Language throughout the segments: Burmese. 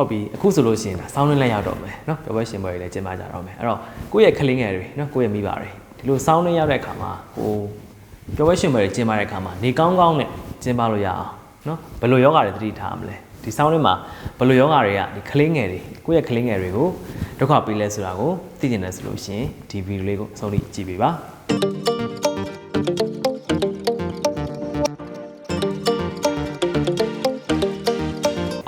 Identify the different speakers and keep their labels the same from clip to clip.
Speaker 1: ဟုတ်ပြီအခုဆိုလို့ရှိရင်ဒါစောင်းလင်းလက်ရောက်တော့မယ်နော်ပျော်ပွဲရှင်ပွဲတွေလည်းကျင်းပကြတော့မယ်အဲ့တော့ကိုယ့်ရဲ့ကလေးငယ်တွေနော်ကိုယ့်ရဲ့မိဘတွေဒီလိုစောင်းလင်းရောက်တဲ့အခါမှာဟိုပျော်ပွဲရှင်ပွဲတွေကျင်းပတဲ့အခါမှာနေကောင်းကောင်းနဲ့ကျင်းပလို့ရအောင်နော်ဘယ်လိုယောဂတွေသတိထားမလဲဒီစောင်းလင်းမှာဘယ်လိုယောဂတွေကဒီကလေးငယ်တွေကိုယ့်ရဲ့ကလေးငယ်တွေကိုဒုက္ခပေးလဲဆိုတာကိုသိကျင်တယ်ဆိုလို့ရှိရင်ဒီဗီဒီယိုလေးကိုအဆုံးထိကြည့်ပေးပါ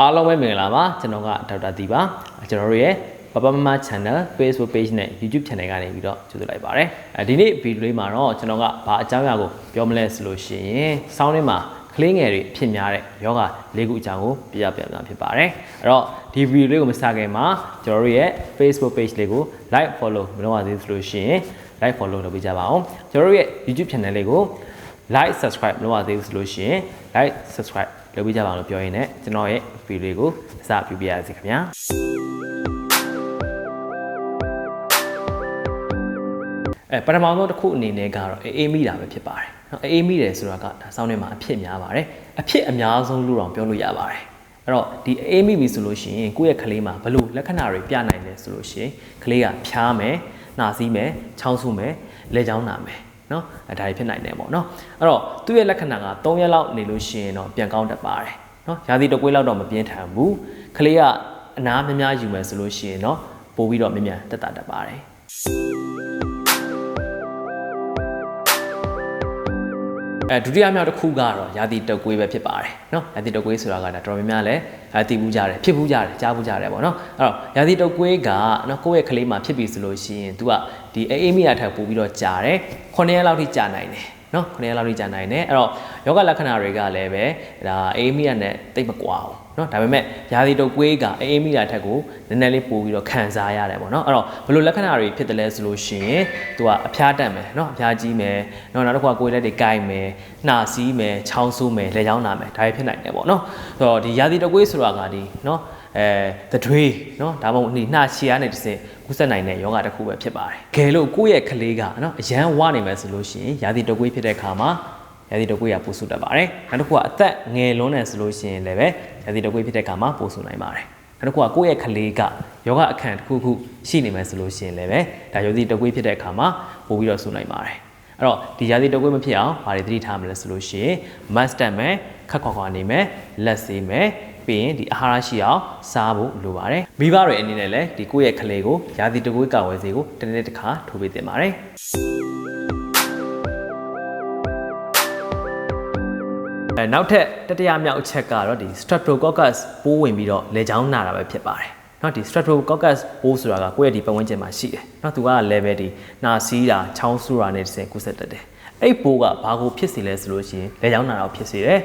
Speaker 1: အားလုံးပဲမင်္ဂလာပါကျွန်တော်ကဒေါက်တာတီပါကျွန်တော်တို့ရဲ့ပပမမ channel Facebook page နဲ့ YouTube channel ကနေပြီးတော့ကြိုဆိုလိုက်ပါတယ်အဲဒီနေ့ဗီဒီယိုလေးမှာတော့ကျွန်တော်ကဘာအကြောင်းအရာကိုပြောမလဲဆိုလို့ရှိရင်စောင်းထဲမှာကလေးငယ်တွေဖြစ်များတဲ့ယောဂလေးခုအကြောင်းကိုပြပြပြပြဖြစ်ပါတယ်အဲ့တော့ဒီဗီဒီယိုလေးကိုမစခင်မှာကျွန်တော်တို့ရဲ့ Facebook page လေးကို like follow မလုပ်ရသေးဘူးဆိုလို့ရှိရင် like follow လုပ်ပေးကြပါအောင်ကျွန်တော်တို့ရဲ့ YouTube channel လေးကို like subscribe မလုပ်ရသေးဘူးဆိုလို့ရှိရင် like subscribe လုပ်ပေးကြပါအောင်လို့ပြောရင်းနဲ့ကျွန်တော်ရဲ့ဗီဒီယိုကိုအစပြုပြရစီခင်ဗျာအဲပထမဆုံးတစ်ခုအနေနဲ့ကတော့အေးမိတာပဲဖြစ်ပါတယ်။နော်အေးမိတယ်ဆိုတာကဒါစောင်းထဲမှာအဖြစ်များပါတယ်။အဖြစ်အများဆုံးလို့တော့ပြောလို့ရပါတယ်။အဲ့တော့ဒီအေးမိပြီဆိုလို့ရှိရင်ကိုယ့်ရဲ့ကလေးမှာဘလို့လက္ခဏာတွေပြနိုင်လဲဆိုလို့ရှိရင်ကလေးကဖြားမယ်၊နှာစီးမယ်၊ချောင်းဆူမယ်၊လက်ချောင်းနာမယ်။ နော်အဲဒါတွေဖြစ်နိုင်တယ်ပေါ့နော်အဲ့တော့သူ့ရဲ့လက္ခဏာက3ရက်လောက်နေလို့ရှိရင်တော့ပြန်ကောင်းတတ်ပါတယ်နော်ရာသီတကွေးလောက်တော့မပြင်းထန်ဘူးကလေးကအနားများများယူမယ်ဆိုလို့ရှိရင်တော့ပို့ပြီးတော့မြန်မြန်တက်တာတတ်ပါတယ် ဒုတိယမြောက်တစ်ခုကတော့ရာသီတုတ်ကွေးပဲဖြစ်ပါတယ်နော်ရာသီတုတ်ကွေးဆိုတာကတော်တော်များများလည်းသိဘူးကြတယ်ဖြစ်ဘူးကြတယ်ကြားဘူးကြတယ်ပေါ့နော်အဲ့တော့ရာသီတုတ်ကွေးကနော်ကိုယ့်ရဲ့ကလေးမှာဖြစ်ပြီဆိုလို့ရှိရင် तू ကဒီအေးမိရထပ်ပို့ပြီးတော့ကြာတယ်9ရက်လောက်ထိကြာနိုင်တယ်နော်9ရက်လောက်ထိကြာနိုင်တယ်အဲ့တော့ယောဂလက္ခဏာတွေကလည်းပဲဒါအေးမိရနဲ့တိတ်မကွာဘူး เนาะဒါပေမဲ့ရာသီတုပ်ကွေးကအေးအေးမိရထက်ကိုနည်းနည်းလေးပို့ပြီးတော့ခံစားရတယ်ပေါ့เนาะအဲ့တော့ဘယ်လိုလက္ခဏာတွေဖြစ်တယ်လဲဆိုလို့ရှိရင် तू ကအဖျားတက်မယ်เนาะအဖျားကြီးမယ်เนาะနောက်တစ်ခုကကိုယ်လက်တွေကိုက်မယ်နှာစီးမယ်ချောင်းဆိုးမယ်လက်ချောင်းနာမယ်ဒါတွေဖြစ်နိုင်တယ်ပေါ့เนาะဆိုတော့ဒီရာသီတုပ်ကွေးဆိုတာကဒီเนาะအဲတထွေးเนาะဒါမှမဟုတ်နှာချီရနဲ့တစ်စင်ကူးဆက်နိုင်တဲ့ယောဂတစ်ခုပဲဖြစ်ပါတယ်။ကဲလို့ကိုယ့်ရဲ့ကလေးကเนาะအရန်ဝနေမယ်ဆိုလို့ရှိရင်ရာသီတုပ်ကွေးဖြစ်တဲ့အခါမှာရာသီတုပ်ကွေးကပိုဆူတတ်ပါတယ်။နောက်တစ်ခုကအသက်ငယ်လွန်းနေဆိုလို့ရှိရင်လည်းပဲ ရာသီတုပ်ကွေးဖြစ်တဲ့အခါမှာပိုဆူနိုင်ပါတယ်။နောက်တစ်ခုကကိုယ့်ရဲ့ကလေးကယောဂအခန့်တစ်ခုခုရှိနေမယ်ဆိုလို့ရှိရင်လည်းပဲဒါရာသီတုပ်ကွေးဖြစ်တဲ့အခါမှာပိုပြီးတော့ဆူနိုင်ပါတယ်။အဲ့တော့ဒီရာသီတုပ်ကွေးမဖြစ်အောင်ဘာတွေသတိထားမလဲဆိုလို့ရှိရင် must တက်မယ်ခက်ခွာခွာနေမယ်လက်ဆေးမယ်ပြီးရင်ဒီအာဟာရရှိအောင်စားဖို့လိုပါတယ်မိဘတွေအနေနဲ့လည်းဒီကိုယ့်ရဲ့ကလေးကိုရာသီတကွေးကာဝယ်ဆေးကိုတစ်နေ့တစ်ခါထိုးပေးသင့်ပါတယ် အဲနောက်ထပ်တတိယမြောက်အချက်ကတော့ဒီ Streptococcus ပိုးဝင်ပြီးတော့လေချောင်းနာတာပဲဖြစ်ပါတယ်เนาะဒီ Streptococcus ပိုးဆိုတာကကိုယ့်ရဲ့ဒီပတ်ဝန်းကျင်မှာရှိတယ်เนาะသူက level ဒီနာစီးတာချောင်းဆူတာနဲ့တစ်ဆင့်ကူးစက်တတ်တယ်အဲ့ပိုးကဘာကိုဖြစ်စေလဲဆိုလို့ရှိရင်လေချောင်းနာတာကိုဖြစ်စေတယ်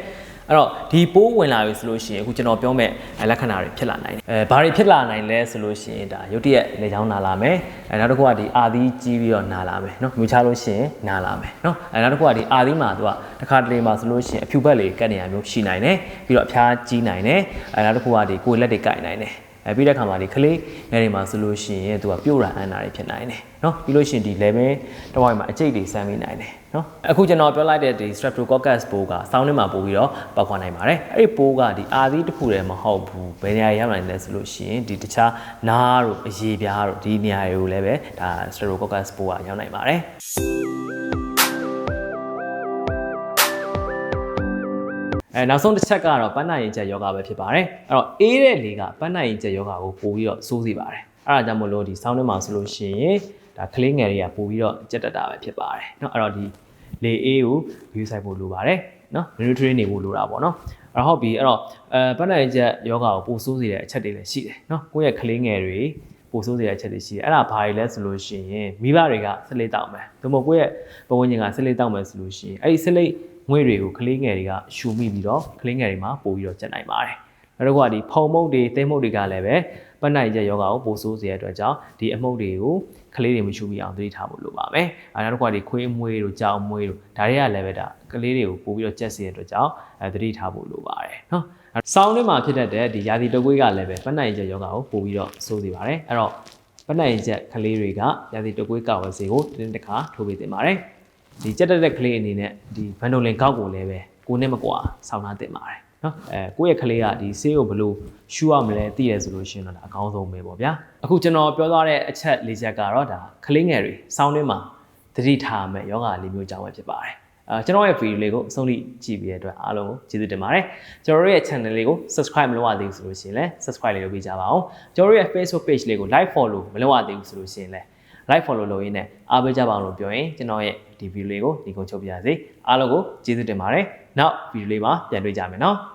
Speaker 1: အဲ့တော့ဒီပိုးဝင်လာပြီဆိုလို့ရှိရင်အခုကျွန်တော်ပြောမဲ့လက္ခဏာတွေဖြစ်လာနိုင်တယ်အဲဘာတွေဖြစ်လာနိုင်လဲဆိုလို့ရှိရင်ဒါရုတ်တရက်လေချောင်းနာလာမယ်အဲနောက်တစ်ခုကဒီအာသီးကြီးပြီးတော့နာလာမယ်နော်မြူချလို့ရှိရင်နာလာမယ်နော်အဲနောက်တစ်ခုကဒီအာသီးမှာသူကတစ်ခါတလေမှာဆိုလို့ရှိရင်အဖြူဘက်လေးကတ်နေရမျိုးရှိနိုင်တယ်ပြီးတော့အဖျားကြီးနိုင်တယ်အဲနောက်တစ်ခုကဒီကိုယ်လက်တွေကတ်နိုင်တယ် အဲပြီးတဲ့အခါမှာဒီကလေးငယ်တွေမှာဆိုလို့ရှိရင်သူကပြို့တာအန်တာတွေဖြစ်နိုင်တယ်နော်ပြီးလို့ရှိရင်ဒီ level တစ်ဝိုင်းမှာအကျိတ်တွေစမ်းမိနိုင်တယ်နော်အခုကျွန်တော်ပြောလိုက်တဲ့ဒီ streptococcus ပိုးကစောင်းထဲမှာပိုးပြီးတော့ပေါက်ခွာနိုင်ပါတယ်အဲ့ဒီပိုးကဒီအာသီးတစ်ခုတည်းမဟုတ်ဘူးဘယ်နေရာရောက်နိုင်လဲဆိုလို့ရှိရင်ဒီတခြားနားတို့အရေပြားတို့ဒီနေရာတွေကိုလည်းပဲဒါ streptococcus ပိုးကရောက်နိုင်ပါတယ် အဲနောက်ဆုံးတစ်ချက်ကတော့ပန်းနာရင်ကျက်ယောဂပဲဖြစ်ပါတယ်အဲ့တော့အေးတဲ့လေကပန်းနာရင်ကျက်ယောဂကိုပို့ပြီးတော့စိုးစေပါတယ်အဲ့ဒါကြောင့်မလို့ဒီဆောင်းထဲမှာဆိုလို့ရှိရင်ဒါကလေးငယ်တွေကပို့ပြီးတော့ကြက်တက်တာပဲဖြစ်ပါတယ်เนาะအဲ့တော့ဒီလေအေးကိုယူဆိုင်ဖို့လိုပါတယ်เนาะ nutrient နေဖို့လိုတာပေါ့เนาะအဲ့တော့ဟုတ်ပြီအဲ့တော့အဲပန်းနာရင်ကျက်ယောဂကိုပို့စိုးစေတဲ့အချက်တွေလည်းရှိတယ်เนาะကိုယ့်ရဲ့ကလေးငယ်တွေပို့ဆိုးစရာအချက်တွေရှိတယ်အဲ့ဒါဘာတွေလဲဆိုလို့ရှိရင်မိဘတွေကဆက်လက်တောက်မယ်သို့မဟုတ်ကိုယ့်ရဲ့ပဝန်းကျင်ကဆက်လက်တောက်မယ်ဆိုလို့ရှိရင်အဲ့ဒီဆက်လက် ငွေတွေကိုကလေးငယ်တွေကရှူမိပြီးတော့ကလေးငယ်တွေမှာပို့ပြီးတော့ကျက်နိုင်ပါတယ်နောက်တစ်ခုကဒီဖုံမုတ်တွေသိမ့်မုတ်တွေကလည်းပဲပတ်နိုင်ချက်ယောဂကိုပို့ဆိုးစေတဲ့အတွက်ကြောင့်ဒီအမှုတ်တွေကိုကလေးတွေမရှူမိအောင်သတိထားဖို့လိုပါမယ်အဲနောက်တစ်ခုကဒီခွေးအမွေးတို့ကြောင်မွေးတို့ဒါတွေကလည်းပဲဒါကလေးတွေကိုပို့ပြီးတော့ကျက်စေတဲ့အတွက်ကြောင့်အဲသတိထားဖို့လိုပါတယ်နော်ဆောင်းထဲမှာဖြစ်တတ်တဲ့ဒီရာသီတကွေးကလည်းပဲပတ်နိုင်ချက်ယောဂကိုပို့ပြီးတော့ဆိုးစေပါတယ်အဲ့တော့ပတ်နိုင်ချက်ကလေးတွေကရာသီတကွေးကာဝယ်ဆေးကိုတစ်တစ်ခါထိုးပေးသင့်ပါတယ် ဒီကြက်တက်တဲ့ကလေးအနေနဲ့ဒီဘန်ဒိုလင်ကောက်ကိုလည်းပဲကိုနဲ့မကွာဆောင်းထားတင်ပါတယ်နော်အဲကိုယ့်ရဲ့ကလေးကဒီဆေးကိုဘယ်လိုရှူရမလဲသိရဆိုလို့ရှိရင်တော့ဒါအကောင်းဆုံးပဲပေါ့ဗျာအခုကျွန်တော်ပြောသွားတဲ့အချက်လေးချက်ကတော့ဒါကလေးငယ်တွေစောင်းတွင်းမှာသတိထားမယ်ယောဂလေးမျိုးကြောင့်ပဲဖြစ်ပါတယ်အဲကျွန်တော်ရဲ့ဗီဒီယိုလေးကိုအဆုံးထိကြည့်ပြီးတဲ့အတွက်အားလုံးကိုကျေးဇူးတင်ပါတယ်ကျွန်တော်တို့ရဲ့ channel လေးကို subscribe မလုပ်ရသေးဘူးဆိုလို့ရှိရင်လည်း subscribe လေးလုပ်ပေးကြပါအောင်ကျွန်တော်တို့ရဲ့ Facebook page လေးကို like follow မလုပ်ရသေးဘူးဆိုလို့ရှိရင်လည်း like follow လုပ်ရင်းနဲ့အားပေးကြပါအောင်လို့ပြောရင်ကျွန်တော်ရဲ့ဒီဗီဒီယိုလေးကိုဒီကုန်းချုပ်ပြရစေအားလုံးကိုကျေးဇူးတင်ပါတယ်နောက်ဗီဒီယိုလေးမှာပြန်တွေ့ကြမယ်နော်